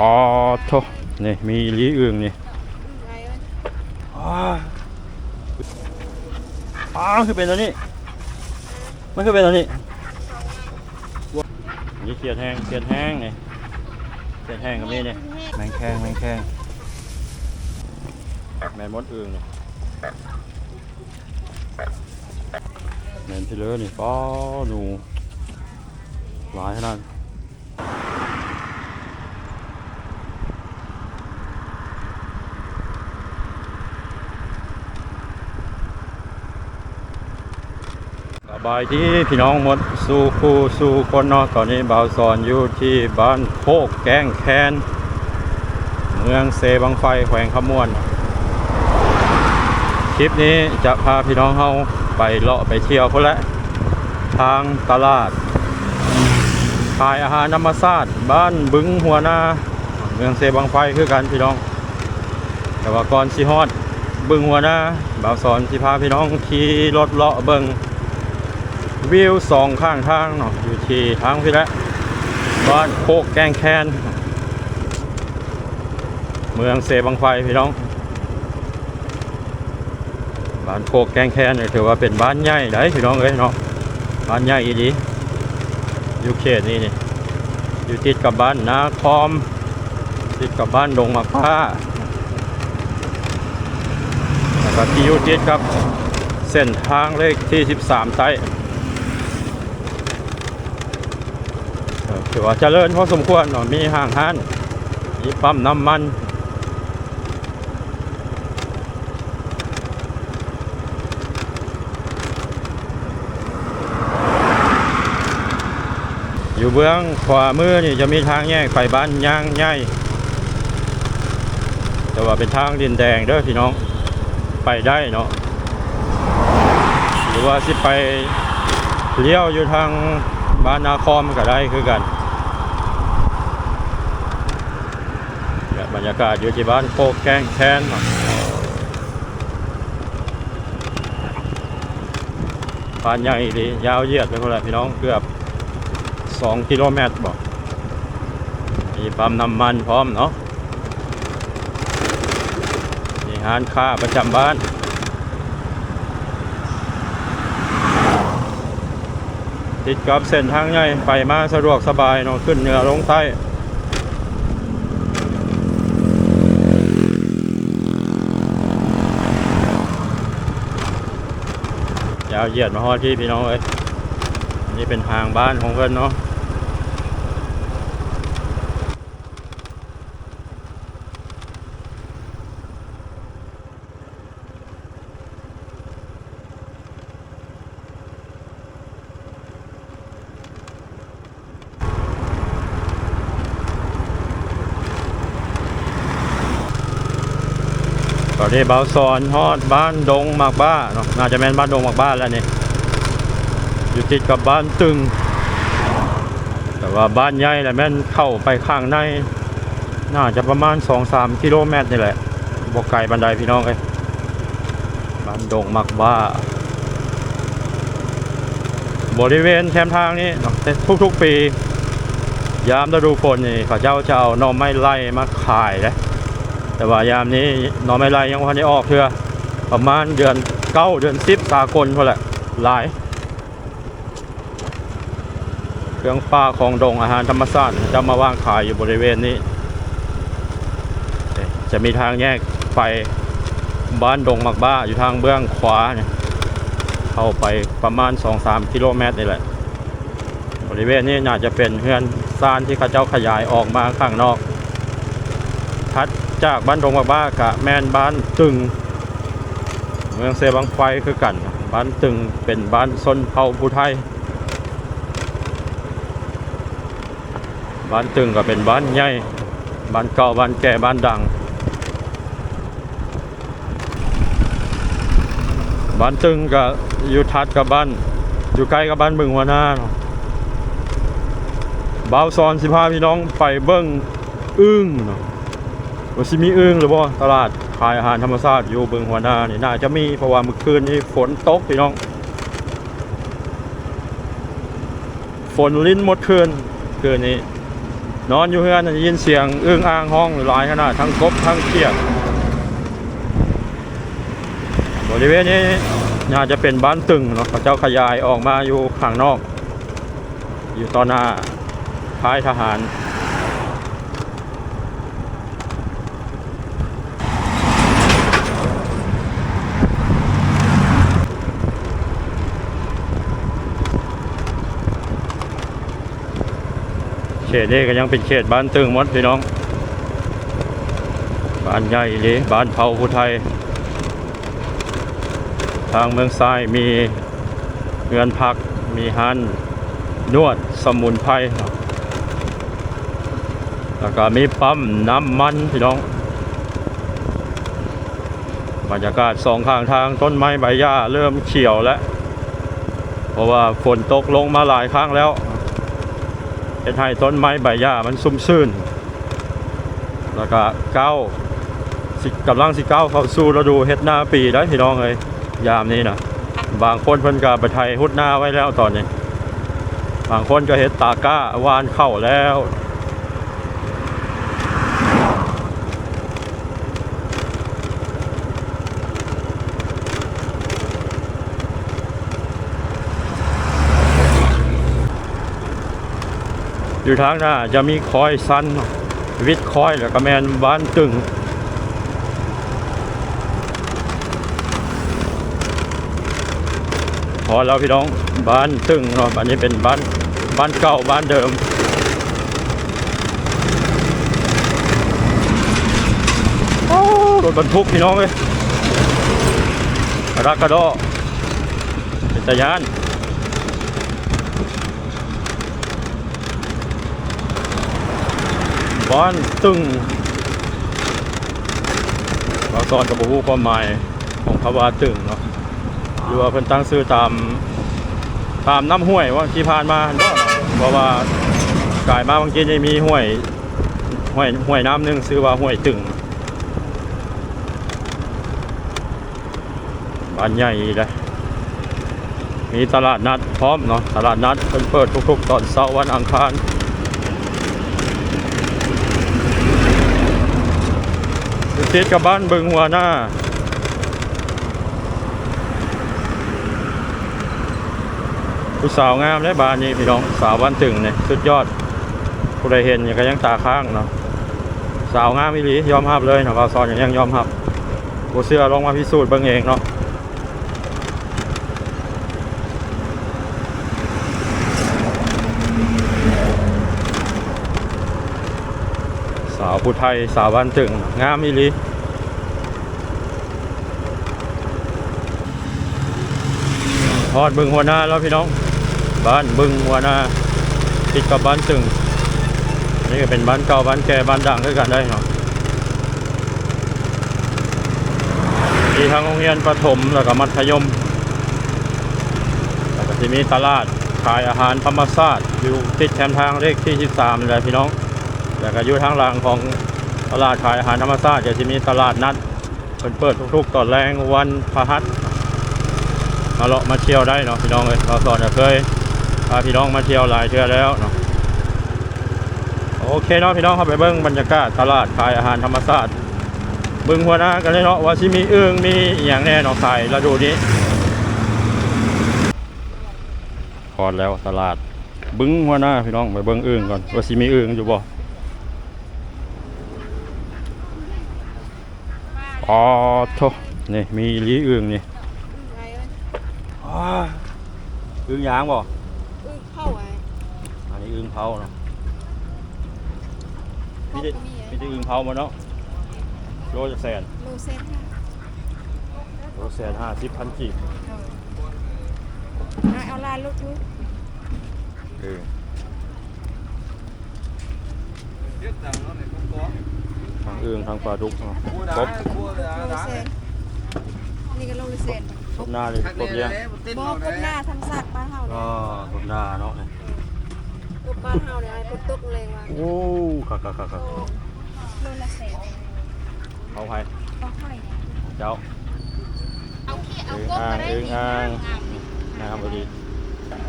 อ๋อโทนี่มีลีอึ่งนี่อ้าอ้าวคือเป็นตัวนี้ มันคือเป็นตัวนี้นี่เขียดแห้งเขียดแห้งนี่เขียดแห้งกับนี่นี่แมงแคงแมงแคงแมนมดอึ่งนี่แมนพี่เลอนี่ป้อหนูหลายขนาด บายที่พี่น้องหมดสู่คู่สู่คนเนาะตอนนี้บ่าวสอนอยู่ที่บ้านโคกแก้งแคนเมืองเซบังไฟแขวงขมวน คลิปนี้จะพาพี่น้องเฮาไปเลาะไปเที่ยวพุ่นแหละทางตลาด ขายอาหารธรรมชาติบ้านบึงหัวนา เมืองเซบังไฟคือกันพี่น้อง แต่ว่าก่อนสิฮอดบึงหัวนาบ่าวสอนสิพาพี่น้องขี่รถเลาะเบิง วิวสองข้างทางเนาะอยู่ที่ทางพี่ละบ้านโคกแกงแคนเมืองเซบังไฟพี่น้องบ้านโคกแกงแคนเนี่ยถือว่าเป็นบ้านใหญ่ได้พี่น้องเอ้ยเนาะบ้านใหญ่อีดีอยู่เขตนี้นี่อยู่ติดกับบ้านนาคอม ติดกับบ้านดงมะพ้าแล้วก็ที่อยู่ติดกับเส้นทางเลขที่ 13ไต้ออ ถือว่าเจริญพอสมควรเนาะมีห้างห้านมีปั๊มน้ำมันอยู่เบื้องขวามือนี่จะมีทางแยกไปบ้านย่างใหญ่แต่ว่าเป็นทางดินแดงเด้อพี่น้องไปได้เนาะหรือว่าสิไปเลี้ยวอยู่ทางบ้านนาคอมก็ได้คือกันเนี่ยบ รยากาศอยู่ที่บ้านโคกแกงแคนเนาะบ้านใหญ่ดียาวเหยียดไปคนละพี่น้องเกือบ 2 กิโลเมตรบอกมีปั๊มน้ำมันพร้อมเนาะมีร้านค้าประจำบ้านติดกับเส้นทางใหญ่ไปมาสะดวกสบายเนาะขึ้นเหนือลงใต้าวเหยียดมาฮอดที่พี่น้องเอ้ยนี่เป็นทางบ้านของเพื่อนเนาะ ตอนนี้เบาซอนฮอดบ้านดงหมากบ้าเนาะน่าจะแม่นบ้านดงหมากบ้าแล้วนี่อยู่ติดกับบ้านตึง แต่ว่าบ้านใหญ่แหละแม่นเข้าไปข้างใน น่าจะประมาณ2-3กิโลเมตรนี่แหละบอกไกลบันไดพี่น้องเอ้ยบ้านดงหมักบ้า บริเวณแคมทางนี้เนาะทุกๆปี ยามฤดูฝนนี่เขาเจ้าจะเอาหน่อไม้ไล่มาขายนะ แต่ว่ายามนี้น่อไม้ไล่ยังพอได้ออกเทื่อประมาณเดือนเก้าเดือนสิบสากลพอแหละหลาย เครื่องปลาของดงอาหารธรรมชาติจะมาวางขายอยู่บริเวณนี้ จะมีทางแยกไปบ้านดงมักบ้าอยู่ทางเบื้องขวาเนี่ยเข้าไปประมาณ 2-3 กิโลเมตรนี่แหละ บริเวณนี้น่าจะเป็นเฮือนซานที่เขาเจ้าขยายออกมาข้างนอก จากบ้านดงมักบ้ากะแมนบ้านตึง เมืองเซบังไฟคือกัน บ้านตึงเป็นบ้านซนเผ่าผู้ไทย บ้านตึงก็เป็นบ้านใหญ่ บ้านเก่าบ้านแก่บ้านดัง บ้านตึงก็อยู่ทัดกับบ้านอยู่ใกล้กับบ้านบึงหัวหน้าบ่าวซอนสิพาพี่น้องไปเบิ้งอึ้งเนาะ ว่าสิมีอึ้งหรือบ่ตลาดขายอาหารธรรมชาติอยู่เบึงหัวหน้านี่น่าจะมีเพราะว่าเมื่อคืนนี้ฝนตกพี่น้อง ฝนลิ้นหมดคืนคืนนี้ นอนอยู่เฮือนน่ะยินเสียงอึ้งอ่างห้องหลายขนาดทั้งกบทั้งเขียดบริเวณนี้น่าจะเป็นบ้านตึงเนาะเขาเจ้าขยายออกมาอยู่ข้างนอก อยู่ตอนหน้าค่ายทหาร เขตนี้ก็ยังเป็นเขตบ้านตึงมดพี่น้อง บ้านใหญ่เลยบ้านเผาผู้ไทย ทางเมืองซ้ายมีเรือนพักมีฮันนวดสมุนไพรเนาะแล้วก็มีปั๊มน้ำมันพี่น้องบรรยากาศสองข้างทางต้นไม้ใบหญ้าเริ่มเขียวแล้ว เพราะว่าฝนตกลงมาหลายครั้งแล้ว เห็นให้ต้นไม้ใบหญ้ามันซุ่มซื่นแล้วก็เก้าสิกำลังสิเก้าเข้าสู่ฤดูเฮ็ดหน้าปีได้วพี่น้องเลยยามนี้นะบางคนเพิ่นก็ไปไทยหุดหน้าไว้แล้วตอนนี้ บางคนก็เฮ็ดตาก้าวานเข้าแล้ว อยู่ทางหน้าจะมีคอยสันวิทย์คอยแล้วก็แมนบ้านตึงพอแล้วพี่น้องบ้านตึงเนาะอันนี้เป็นบ้านบ้านเก่าบ้านเดิมโอ้รถบรรทุกพี่น้องเลยรักกระดอเป็นตะยาน บ้านตึงเราสอนกับผู้ความหมายของคำว่าตึงเนาะหรือว่าเพิ่นตั้งชื่อตามตามน้ำห้วยว่าที่ผ่านมาเนาะเพราะว่ากลายมาบางทีจะมีห้วยห้วยห้วยน้ำหนึงชื่อว่าห้วยตึงบ้านใหญ่เลยมีตลาดนัดพร้อมเนาะตลาดนัดเพิ่นเปิดทุกๆ ตอนเสาร์วันอังคาร อยู่ติดกับบ้านบึงหัวหน้า ผู้สาวงามได้บ้านนี้พี่น้องสาวบ้านตึงเนี่ยสุดยอด ผู้ใดเห็นอย่างก็ยังตาข้างเนาะสาวงามอีหลียอมหับเลยเนาะว่าซอนอย่างยังยอมหับผู้เสื้อลองมาพิสูจน์เบิ่งเองเนาะ สาวผู้ไทยสาวบ้านตึงงามอีลีทอดบึงหัวหน้าแล้วพี่น้อง บ้านบึงหัวหน้าติดกับบ้านตึงนี่ก็เป็นบ้านเก่าบ้านแก่บ้านดังด้วยกันได้เนาะมีทั้งโรงเรียนประถมแล้วก็มัธยมแล้วก็จะมีตลาดขายอาหารธรรมชาติอยู่ติดแคมทางเลขที่ 13นี่แหละพี่น้อง แล้วก็อยู่ทางหลังของตลาดขายอาหารธรรมชาติจะมีตลาดนัดเปิดเปิดทุกๆตอนแรงวันพฤหัสมาเลาะมาเที่ยวได้เนาะพี่น้องเลยเราสอนจะเคยพาพี่น้องมาเที่ยวหลายเทื่อแล้วเนาะโอเคเนาะพี่น้องเข้าไปเบิ้งบรรยากาศตลาดขายอาหารธรรมชาติเบิ้งหัวหน้ากันเลยเนาะว่าสิมีอึ่งมีอย่างแน่เนาะขายฤดูนี้พอแล้วตลาดบึ้งหัวหน้าพี่น้องไปเบิ้งอึ่งก่อนว่าสิมีอึ่งอยู่บ่ อ๋อโทนี่มีอีหลีอึ่งนี่ไงวะอ้าอึ่งยางบ่อึ้งเข้าไงอันนี้อึ่งเผาเนาะเข้ามีแต่ก็มีไงมีแต่อึ่งเผามาเนาะโลจะแสนโลเซนค่ะโลแสนห้าสิบพันกีบเอาเอาลายลูกทุกเออ ทางอึ่งทางปลาดุกเนาะครบโลเซนนี่ก็โลเซนครบหน้าเลยครบเลี้ยงบอกกบหน้าทำสัตว์บ้านเฮาก็เนี่ยครบหน้าเนาะกบบ้านเฮาเนี่ยไอ้คนตกแรงว่าโอ้คักคักคักคักโลละแสนเอาไปก็ค่อยเจ้าเอาขี้เอาอึ่งกบอ่างก็ได้อึ่งนี่อ่างงามนะครับพอดี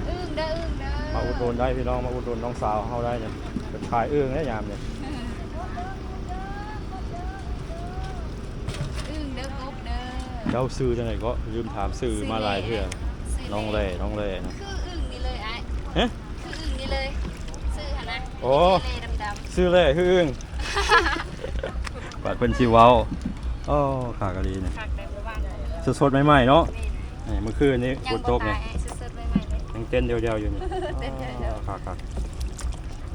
อึ้งเด้ออึ้งเด้อมาอุดหนุนได้พี่น้องมาอุดหนุนน้องสาวเขาได้เนี่ยเป็นขายเอื้องได้ยามเนี่ย อึ้งเด้อกบ เด้อเจ้าซื้อจังไหนก็ลืมถามซื้อมาหลายเทื่อซื้น้องเล่น้องเล่นะคืออึ้งนี่เลยไอ้ฮะคืออึ้งนี่เลย ซื้อหะนะโอ้เล่ดำซื้อเล่คืออึ้งๆบาดเพิ่นสิเว้าโอ้ขากะลีเนี่ยคักได้บ่ว่างเลยสดๆใหม่ๆเนาะนี่นี่เมื่อคืนนี้ยัฝงนบ่ตกตาเนี่ยยไอ้สดๆใหม่ๆเลยยังเต้นเดียวๆอยู่นี่เต้นเดียวๆอ๋อครับ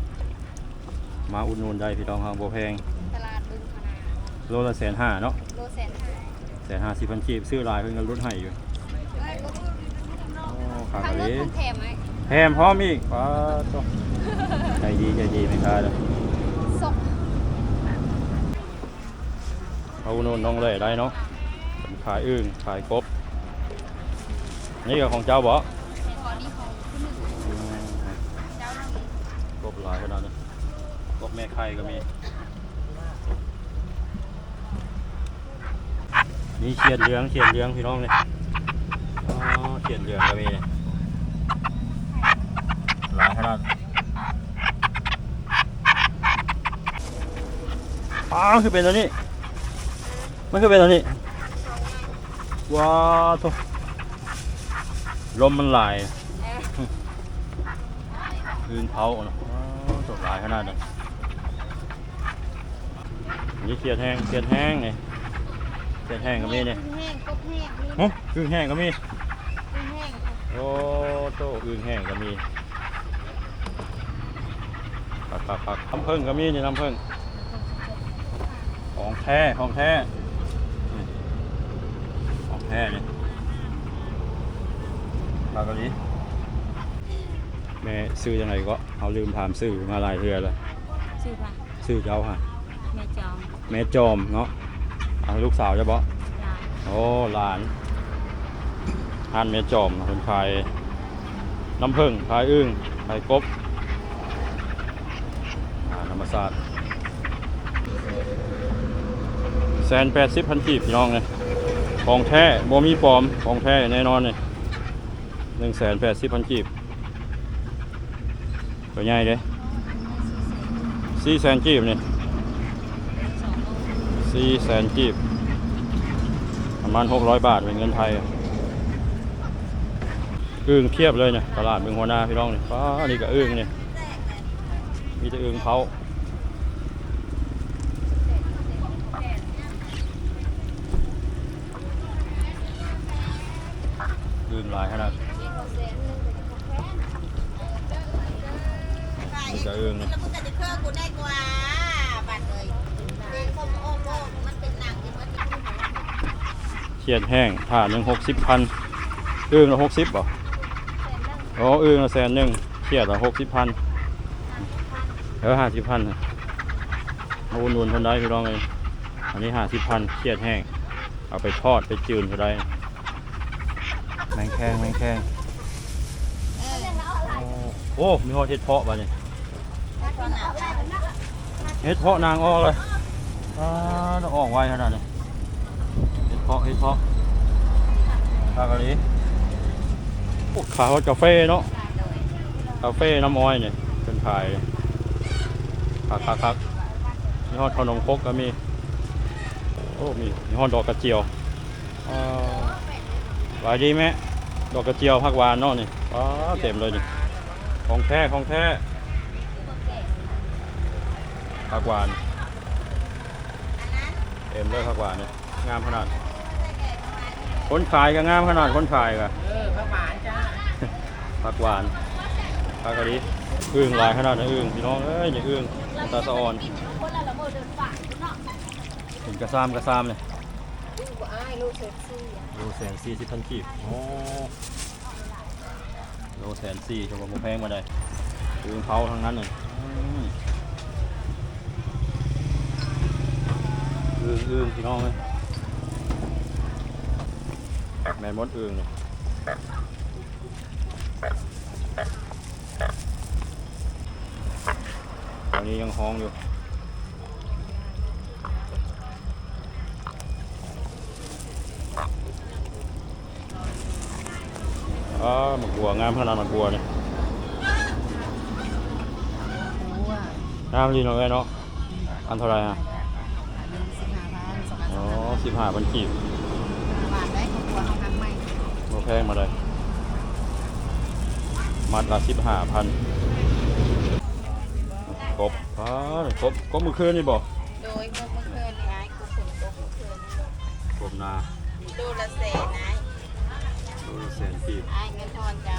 ๆมาอุดหนุนได้พี่น้องเฮาบ่แพงตลาดบึงพนาโลละแสนห้าเนาะโลแสนห้า แสนห้าสิบพันกีบซื้อหลายเพิ่นก็ลดให้อยู่เอ้ยบ่รู้โอ้ขากะทางรถลีของแถมไหมแถมพร้อมอีกว้าตวใจดีใจดีไม่ค้าเลยส่งเอาโน่นน้องเลยได้เนาะเป็นขายอึ่งขายกบนี่ก็ของเจ้าบ่ขอดีของผู้หนึ่งเจ้านั่งนี่กบหลายขนาดนี้กบแม่ไข่ก็มี นี่เขียดเหลืองเขียดเหลืองพี่น้องเลยอ๋อเขียดเหลืองก็มีเลยหลายขนาดอ้าวคือเป็นตัวนี้ มันคือเป็นตัวนี้ ว้าวโถลมมันไหลยืนเผาเนาะว้าวโถหลายขนาดนั้นนี่เขียดแห้งเขียดแห้งนี่เขีย ดแห้งก็มีเนี่ยแห้งกบแห้งนี่โอ้อึ่งแห้งก็มี แห้งค่ะโอ้โตอึ่งแห้งก็มีปักปักปักน้ำผึ้งก็มีนี่น้ำผึ้งของแท้ของแท้นี่ของแท้นี่ปลากระลีแม่ซื้อยังไงก็เขาลืมถามซื้อมาหลายเทื่อแล้วชื่อว่าซื้อเจ้าค่ะแม่จอมแม่จอมเนาะเอาลูกสาวจะบอกลายโอ้หลานทานเมียจอมคนขายน้ำผึ้งขายอึ้งขายกบธรรมศาสตร์แสนแปดสิบพันกีบพี่น้องเลยของแท้บ่มีปลอมของแท้แน่นอนเลยหนึ่งแสนแปดสิบพันกีบตัวใหญ่เลยสี่แสนกีบนี่สองโล สี่แสนกีบ ประมาณหกร้อยบาทเป็นเงินไทยอะอึ่งเพียบเลยเนี่ยตลาดเมืองหัวหน้าพี่น้องเนี่ยฟ้าอันนี้ก็อึ่งเนี่ยมีแต่อึ่งเผาอึ่งหลายขนาดนี่ก็อึ่งเนี่ย เขียดแห้งถ่านหนึ่งหกสิบพันอึ่งละหกสิบบ่อ๋ออึ่งละแสนหนึ่งเขียดละหกสิบพันเออห้าสิบพันน่ะเอาอุ่นๆเท่าได้พี่น้องเลยอันนี้ห้าสิบพันเขียดแห้ง เอาไปทอดไปจืนเท่าได้แมงแคงแมงแคงโอ้มีหอดเห็ดเพาะบ่เนี่ยเห็ดเพาะนางอ้อเลยอ่าต้องออกไวขนาดนี้ เพาะเห็ดเพาะปลากระลีโอ้ขายกาแฟเนาะคาเฟ่น้ำอ้อยเนี่ยเป็นขายคักคักคักมีฮอขนมคกก็มีโอ้มีมีฮอดดอกกระเจียวอ่าหวายดีไหมดอกกระเจียวผักหวานเนาะนี่อ๋อเต็มเลยนี่ของแท้ของแท้ผักหวานเต็มเลยผักหวานเนี่ยงามขนาด คนขายก็งามขนาดคนขายก็เออพระหวานจ้าผักหวานผักกะดิอึ่งหลายขนาดนะอึ่งพี่น้องเอ้ยอย่าอึ่งตาสะอ่อนคนละละโมเดินฝากเนาะเห็นกระซามกระซามเลยดูบ่อ้ายลูกเซ็กซี่อะโลแสนสี่สิบพันกีบโอ้โลแสนสี่ชมว่าบ่แพงมาได้อึ่งเผาทั้งนั้นเลยอืมอึ่งอึ่งพี่น้องเลย แมนมดอึ่งเนี่ยตอนนี้ยังห้องอยู่อ๋อหมกบัวงามขนาดหมกบัวเนี่ยบัวน้ำดีเนาะเอ้ยเนาะอันเท่าไหรฮะหนึ่งสิบห้าพันสองพันอ๋อสิบห้าพันกีบ บาทได้ครอบครัวเขาทำใหม่โมแพงมาเลยมัดละสิบห้าพันกบอ้าวกบกบมือคืนนี่บอกโดยเมื่อเมื่อคืนนี่ไอ้กูฝนตกเมื่อคืนนี่กบนาดูละเซนไอ้ดูละแสนกีบไอ้เงินทอนเจ้า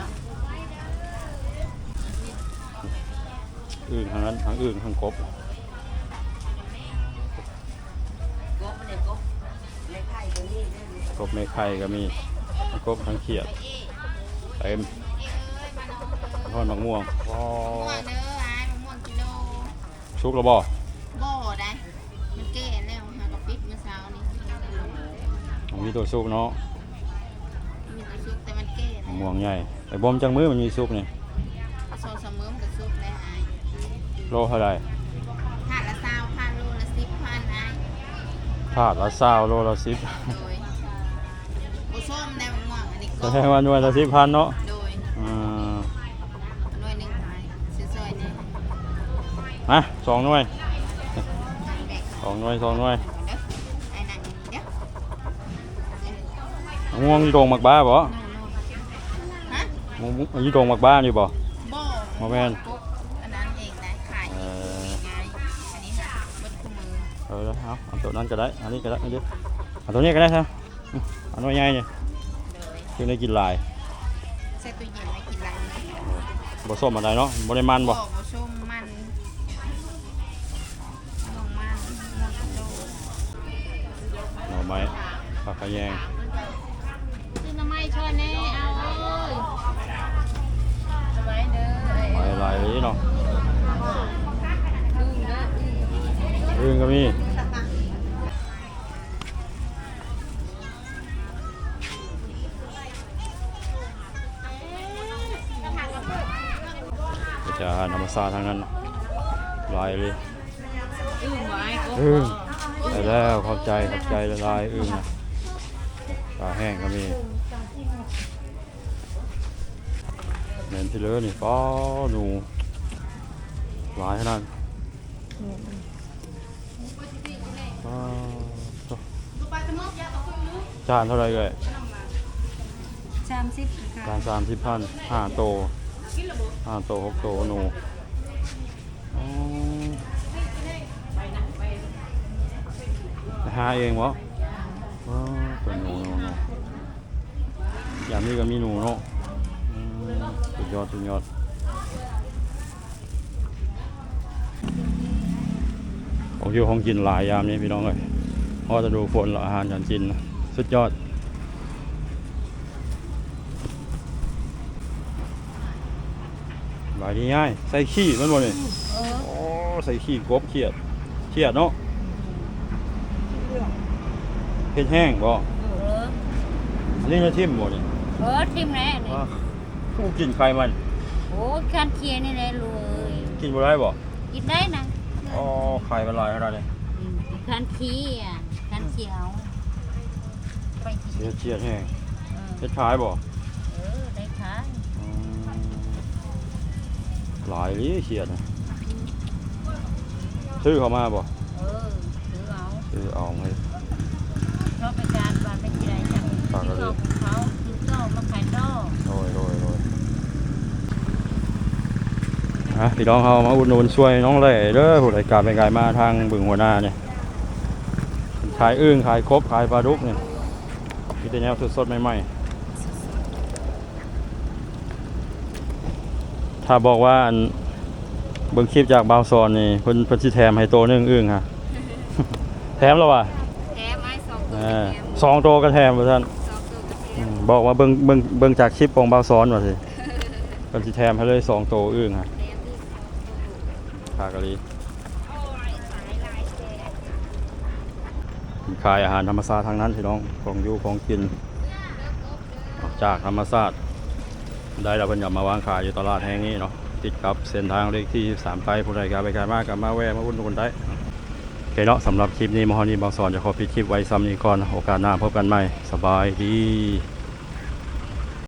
อื่นทางนั้นทางอื่นทางกบ กบไม่ไข่ก็มีทั้งกบทั้งเขียดเต็มทอดมะม่วงว้าม่ววงเด้อไอ้มะม่วงกิโลชุกแล้วบ่บ่ได้มันแก่แล้วหากระปิดเมื่อเช้านี่มีตัวซุกเนาะมีแต่ซุกแต่มันแก่มะแล้วม่วงใหญ่ไอ้บอมจังมือมันมีซุกนี่โซเสมอมันก็ซุกแล้วไอ้โลเท่าไหรถาดละสาวพันโลละสิบพันไอ้ถาดละเศร้าโลละสิบ ม่วงอันนี้แสก็ดงว่าหน่วยละสิบพันเนาะโดยอ่าหน่วยหนึ่งไอ้ซื้อซอยนี่มาสองหน่วยแบกสองหน่วยสองหน่วยเด้อไอ้นั่นเด้อมะม่วงอยู่โรงหมักบ้าบ่โน่นฮะมะม่วงอยู่โรงหมักบ้าอยู่บ่ บ่บ่แม่นปุ๊บอันนั้นเองนะขายเออไงอันนี้ค่ะเบิดคู่มือ เออเอาเอาตัวนั้นก็ได้อันนี้ก็ได้อันนี้เอาตัวนี้ก็ได้ครับอืมเอาหน่วยใหญ่เนี่ยเลย คือได้กินหลายใส่ตู้เย็นไว้กินไรไหมบ่ส้มอะไรเนาะบ่ได้มันบ่บ่ส้มมันม่วงมันม่วงกระโดดหน่อไม้ผักกระแยงซื้อน้ำไม้ช่วยแน่เอาเอ้ยสบายเด้อเอ้ยหลายหลายเลยเนาะอึ้งเด้ออึ้งอึ่งก็มี จะอาหารธรรมชาติทางนั้นหลายเลยอึ้งไว้ก็อึ่งได้แล้วขอบใจขอบใจละลายอึ่งนะปลาแห้งก็มีเน้นที่เหลือนี่ป้อหนูหลายขนาดป้าตัวจานเท่าไหรเลยสามสิบค่ะจานสามสิบพันห้าโตห้าโตหกโตหนูอ๋อไป หาเองวะว้าวเป็นหนูหนูหนูอย่างนี้ก็มีหนูเนาะสุดยอดสุดยอดของอยู่ของกินหลายยามนี้พี่น้องเลยพอจะดูฝนและอาหารการกิน สุดยอด หลายดีง่ายใส่ขี้มันบ่นี่เออโอ้ใส่ขี้กบเขียดเขียดเนาะเผ็ดแห้งบ่เอออันนี้จะทิ่มบ่นี่เออทิมแน่นี่ว่าผู้กินไข่มัน โอ้ยการเคลียร์นี่แหละรวยกินบ่ได้บ่กินได้นะอ๋อไข่มันหลายขนาดนี้อืมการขี้อะการเขียวไปที่เสียเชียดแห้งเออเฮ็ดขายบ่ หลายเลยเขียดนะซื้อเข้ามาบ่เออซื้อเอาซื้อเอาให้ชอบไปการบ้านไม่กี่ไรจังฝากเอาดิซื้อของเขาซื้อเจ้ามาขายนอกโดยโดยโดยอะพี่น้องเฮามาอุดหนุนช่วยน้องเล่เด้อผู้ใดการเป็นไงมาทางบึงหัวหน้าเนี่ยขายอึ่งขายกบขายปลาดุกเนี่ยมีแต่แนวสดๆใหม่ๆ ถ้าบอกว่าอันเบิ่งคลิปจากบาวซอนนี่เพิ่นเพิ่นสิแถมให้โตหนึงอึ่งฮะ แถมแล้วว่ะแถมไม้สองตัวเออแถมสองโตก็แถมว่าซั่น สองตัวกระเทีอืยมมบอกว่าเบิ่งเบิ่งเบิ่งจากคลิปของบาวซอนว่าสิเพิ่นสิแถมให้เลยสองโตอึ่งฮะแถมอีกสองตัวขากะลีโอ้ยสายลายแท้ขายอาหารธรรมชาติทางนั้นพี่น้องของอยู่ของกินจากธรรมชาติ ได้เราเป็นยากมาวางขายอยู่ตลาดแห่งนี้เนาะติดกับเส้นทางเลขที่3ไปผู้ใดกาไปไกลมากกับมาแวะมาวุ่นนุนได้โอเคเนาะสำหรับคลิปนี้มอฮอนีบางสอนจะขอปิดคลิปไว้ซ้ำนี้ก่อนโอกาสหน้าพบกันใหม่สบายดี